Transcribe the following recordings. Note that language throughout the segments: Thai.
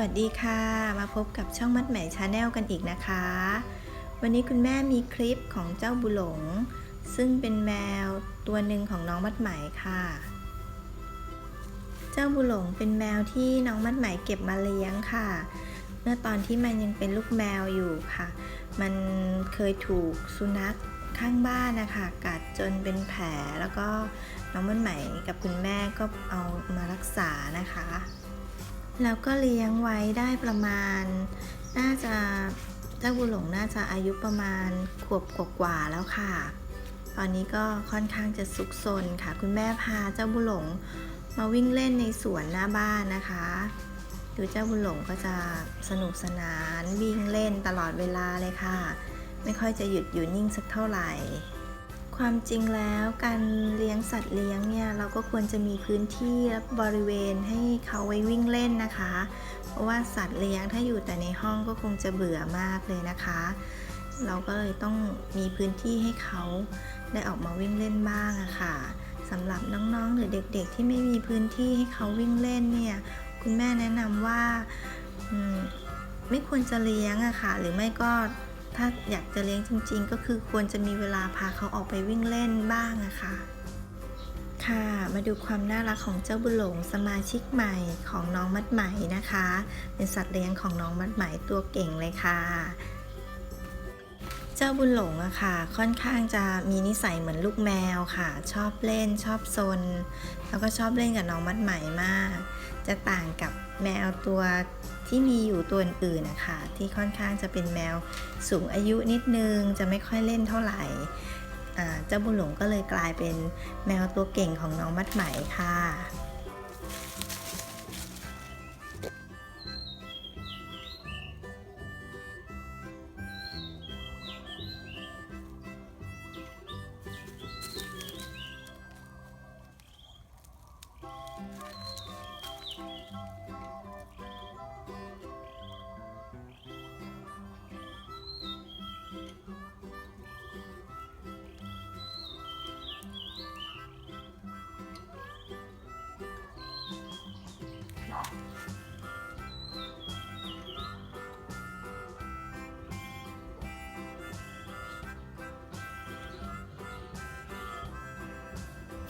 วัสดีค่ะ มาพบกับช่องมัดใหมชาแนลกันอีกนะคะ วันนี้คุณแม่มีคลิปของเจ้าบุหลง ซึ่งเป็นแมวตัวหนึ่งของน้องมัดไหมค่ะ เจ้าบุหลงเป็นแมวที่น้องมัดไหมเก็บมาเลี้ยงค่ะ เมื่อตอนที่มันยังเป็นลูกแมวอยู่ค่ะ มันเคยถูกสุนัขข้างบ้านนะคะกัดจนเป็นแผลแล้วก็น้องมัดไหมกับคุณแม่ก็เอามารักษานะคะ แล้วก็เลี้ยงไว้ได้ประมาณ น่าจะเจ้าบุหลงน่าจะอายุประมาณขวบกว่าแล้วค่ะ ตอนนี้ก็ค่อนข้างจะสุกซนค่ะ คุณแม่พาเจ้าบุหลงมาวิ่งเล่นในสวนหน้าบ้านนะคะดูเจ้าบุหลงก็จะสนุกสนานวิ่งเล่นตลอดเวลาเลยค่ะ ไม่ค่อยจะหยุดอยู่นิ่งสักเท่าไหร่ ความจริงแล้วการเลี้ยงสัตว์เลี้ยงเนี่ยเราก็ควรจะมีพื้นที่และบริเวณให้เขาไว้วิ่งเล่นนะคะ เพราะว่าสัตว์เลี้ยงถ้าอยู่แต่ในห้องก็คงจะเบื่อมากเลยนะคะ เราก็เลยต้องมีพื้นที่ให้เขาได้ออกมาวิ่งเล่นบ้างอะค่ะสำหรับน้องๆหรือเด็กๆ ที่ไม่มีพื้นที่ให้เขาวิ่งเล่นเนี่ยคุณแม่แนะนำว่าไม่ควรจะเลี้ยงอะค่ะ หรือไม่ก็ ถ้าอยากจะเลี้ยงจริงๆ ก็คือควรจะมีเวลาพาเขาออกไปวิ่งเล่นบ้างอะคะ ค่ะ มาดูความน่ารักของเจ้าบุหลงสมาชิกใหม่ของน้องมัดไหมนะคะ เป็นสัตว์เลี้ยงของน้องมัดไหมตัวเก่งเลยค่ะเจ้าบุญหลงอะค่ะ ค่อนข้างจะมีนิสัยเหมือนลูกแมวค่ะ ชอบเล่นชอบซน แล้วก็ชอบเล่นกับน้องมัดไหมมาก จะต่างกับแมวตัว ที่มีอยู่ตัวอื่นๆนะคะ ที่ค่อนข้างจะเป็นแมวสูงอายุนิดนึงจะไม่ค่อยเล่นเท่าไหร่เจ้าบุญหลงก็เลยกลายเป็นแมวตัวเก่งของน้องมัดไหมค่ะ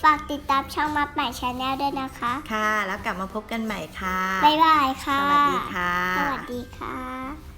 ฝากติดตามช่องมัดใหม่ชาแนลด้วยนะคะ ค่ะ แล้วกลับมาพบกันใหม่ค่ะ บ๊ายบายค่ะ สวัสดีค่ะ สวัสดีค่ะ